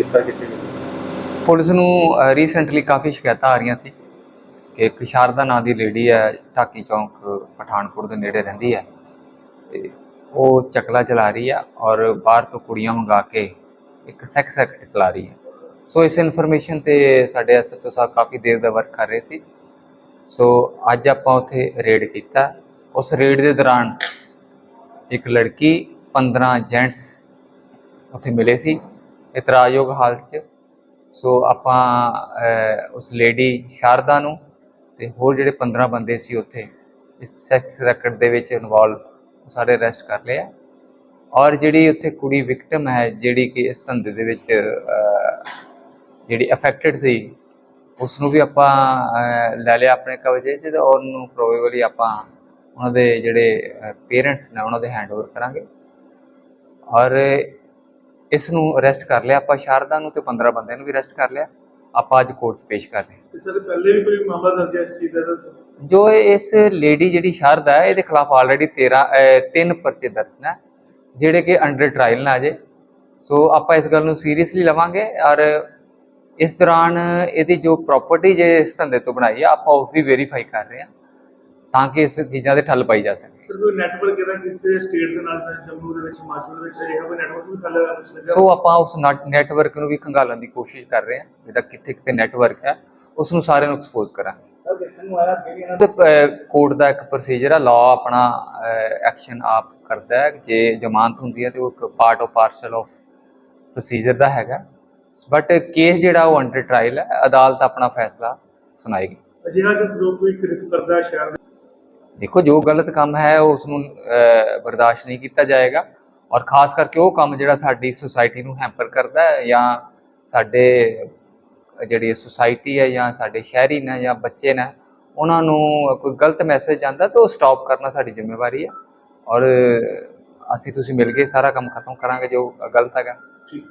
ਗ੍ਰਿਫਤਾਰ ਕੀਤੇ ਪੁਲਿਸ ਨੂੰ ਰੀਸੈਂਟਲੀ ਕਾਫੀ ਸ਼ਿਕਾਇਤਾਂ ਆ ਰਹੀਆਂ ਸੀ ਕਿ ਇੱਕ ਸ਼ਾਰਦਾ ਨਾਂ ਦੀ ਲੇਡੀ ਹੈ, ਢਾਕੀ ਚੌਂਕ, ਪਠਾਨਕੋਟ ਦੇ ਨੇੜੇ ਰਹਿੰਦੀ ਹੈ ਤੇ ਉਹ ਚਕਲਾ ਚਲਾ ਰਹੀ ਹੈ ਔਰ ਬਾਹਰ ਤੋਂ ਕੁੜੀਆਂ ਮੰਗਾ ਕੇ ਇੱਕ ਸੈਕਸ ਐਕਟ ਚਲਾ ਰਹੀ ਹੈ। ਸੋ ਇਸ ਇਨਫੋਰਮੇਸ਼ਨ ਤੇ ਸਾਡੇ ਐਸਐਚਓ ਸਾਹਿਬ ਕਾਫੀ ਦੇਰ ਦਾ ਵਰਕ ਕਰ ਰਹੇ ਸੀ। ਸੋ ਅੱਜ ਆਪਾਂ ਉੱਥੇ ਰੇਡ ਕੀਤਾ। ਉਸ ਰੇਡ ਦੇ ਦੌਰਾਨ ਇੱਕ ਲੜਕੀ 15 ਜੈਂਟਸ ਉੱਥੇ ਮਿਲੇ ਸੀ। ਇਤਰਾਜ਼ਯੋਗ ਹਾਲਤ 'ਚ। ਸੋ ਆਪਾਂ ਉਸ ਲੇਡੀ ਸ਼ਾਰਦਾ ਨੂੰ ਤੇ ਹੋਰ ਜਿਹੜੇ 15 ਬੰਦੇ ਸੀ ਉੱਥੇ, ਇਸ ਸੈਕਸ ਰੈਕਟ ਦੇ ਵਿੱਚ ਇਨਵੋਲਵ ਸਾਰੇ ਅਰੈਸਟ ਕਰ ਲਏ ਔਰ ਜਿਹੜੀ ਉੱਥੇ ਕੁੜੀ ਵਿਕਟਮ ਹੈ, ਜਿਹੜੀ ਕਿ ਇਸ ਧੰਦੇ ਦੇ ਵਿੱਚ ਜਿਹੜੀ ਅਫੈਕਟਡ ਸੀ, ਉਸ ਨੂੰ ਵੀ ਆਪਾਂ ਲੈ ਲਿਆ ਆਪਣੇ ਕਬਜ਼ੇ 'ਚ ਤੇ ਉਹਨੂੰ ਪ੍ਰੋਬੇਬਲੀ ਆਪਾਂ ਉਹਨਾਂ ਦੇ ਜਿਹੜੇ ਪੇਰੈਂਟਸ ਨੇ ਉਹਨਾਂ ਦੇ ਹੈਂਡਓਵਰ ਕਰਾਂਗੇ। ਔਰ ਇਸ ਨੂੰ ਅਰੈਸਟ ਕਰ ਲਿਆ। ਆਪਾਂ ਸ਼ਾਰਦਾ ਨੂੰ ਤੇ 15 ਬੰਦਿਆਂ ਨੂੰ ਵੀ ਅਰੈਸਟ ਕਰ ਲਿਆ। ਆਪਾਂ ਅੱਜ ਕੋਰਟ 'ਚ ਪੇਸ਼ ਕਰ ਰਹੇ ਹਾਂ। ਤੇ ਸਰ ਪਹਿਲੇ ਵੀ ਕੋਈ ਮਾਮਲਾ ਦਰਜ ਹੈ ਇਸ ਚੀਜ਼ ਦਾ? ਜੋ ਇਸ ਲੇਡੀ ਜਿਹੜੀ ਸ਼ਾਰਦਾ ਹੈ ਇਹਦੇ ਖਿਲਾਫ ਆਲਰੇਡੀ 13 ਅਹ, ਤਿੰਨ ਪਰਚੇ ਦਰਜ ਨੇ ਜਿਹੜੇ ਕਿ ਅੰਡਰ ਟ੍ਰਾਇਲ ਨਾ ਅਜੇ। ਸੋ ਆਪਾਂ ਇਸ ਗੱਲ ਨੂੰ ਸੀਰੀਅਸਲੀ ਲਵਾਂਗੇ ਔਰ ਇਸ ਦੌਰਾਨ ਇਹਦੀ ਜੋ ਪ੍ਰਾਪਰਟੀ ਜੇ ਇਸ ਧੰਦੇ ਤੋਂ ਬਣਾਈ ਆ ਆਪਾਂ ਉਸ ਵੀ ਵੈਰੀਫਾਈ ਕਰ ਰਹੇ ਹਾਂ। ਤਾਂ ਕਿ ਇਸ ਚੀਜ਼ਾਂ ਦੇ ਠੱਲ ਪਾਈ ਜਾ ਸਕੇ। ਸਰ ਕੋਈ ਨੈਟਵਰਕ ਇਹਦਾ ਕਿਸੇ ਸਟੇਟ ਦੇ ਨਾਲ ਤਾਂ ਜੰਮੂ ਦੇ ਵਿੱਚ ਹਿਮਾਚਲ ਦੇ ਵਿੱਚ ਇਹ ਕੋਈ ਨੈਟਵਰਕ ਵੀ ਫੈਲਿਆ ਹੋਇਆ ਕੁਛ ਲੱਗਿਆ ਸੋ ਆਪਾਂ ਉਸ ਨੈਟਵਰਕ ਨੂੰ ਵੀ ਖੰਗਾਲਣ ਦੀ ਕੋਸ਼ਿਸ਼ ਕਰ ਰਹੇ ਹਾਂ ਜਿਹੜਾ ਕਿੱਥੇ ਕਿੱਥੇ ਨੈਟਵਰਕ ਹੈ ਉਸ ਨੂੰ ਸਾਰਿਆਂ ਨੂੰ ਐਕਸਪੋਜ਼ ਕਰਾਂਗੇ। ਕੋਰਟ ਦਾ ਇੱਕ ਪ੍ਰੋਸੀਜਰ ਹੈ ਲਾਅ ਆਪਣਾ ਐਕਸ਼ਨ ਆਪ ਕਰਦਾ ਹੈ ਜੇ ਜ਼ਮਾਨਤ ਹੁੰਦੀ ਹੈ ਤੇ ਉਹ ਇੱਕ part of parcel of procedure ਦਾ ਹੈਗਾ। ਬਟ ਕੇਸ ਜਿਹੜਾ ਉਹ ਅੰਡਰ ਟ੍ਰਾਇਲ ਹੈ ਅਦਾਲਤ ਆਪਣਾ ਫੈਸਲਾ ਸੁਣਾਏਗੀ। ਅਜਿਹਾ ਜੋ ਕੋਈ ਕਿਰਤ ਕਰਦਾ ਸ਼ਹਿਰ ਦੇਖੋ, ਜੋ ਗਲਤ ਕੰਮ ਹੈ ਉਸ ਨੂੰ ਬਰਦਾਸ਼ਤ ਨਹੀਂ ਕੀਤਾ ਜਾਏਗਾ। ਔਰ ਖਾਸ ਕਰਕੇ ਉਹ ਕੰਮ ਜਿਹੜਾ ਸਾਡੀ ਸੁਸਾਇਟੀ ਨੂੰ ਹੈਂਪਰ ਕਰਦਾ ਹੈ ਜਾਂ ਸਾਡੇ, ਜਿਹੜੀ ਸੁਸਾਇਟੀ ਹੈ ਜਾਂ ਸਾਡੇ ਸ਼ਹਿਰੀ ਨੇ ਜਾਂ ਬੱਚੇ ਨੇ, ਉਹਨਾਂ ਨੂੰ ਕੋਈ ਗਲਤ ਮੈਸੇਜ ਜਾਂਦਾ ਤਾਂ ਉਹ ਸਟਾਪ ਕਰਨਾ ਸਾਡੀ ਜ਼ਿੰਮੇਵਾਰੀ ਹੈ। ਔਰ ਅਸੀਂ, ਤੁਸੀਂ ਮਿਲ ਕੇ ਸਾਰਾ ਕੰਮ ਖਤਮ ਕਰਾਂਗੇ ਜੋ ਗਲਤ ਹੈਗਾ। ਠੀਕ।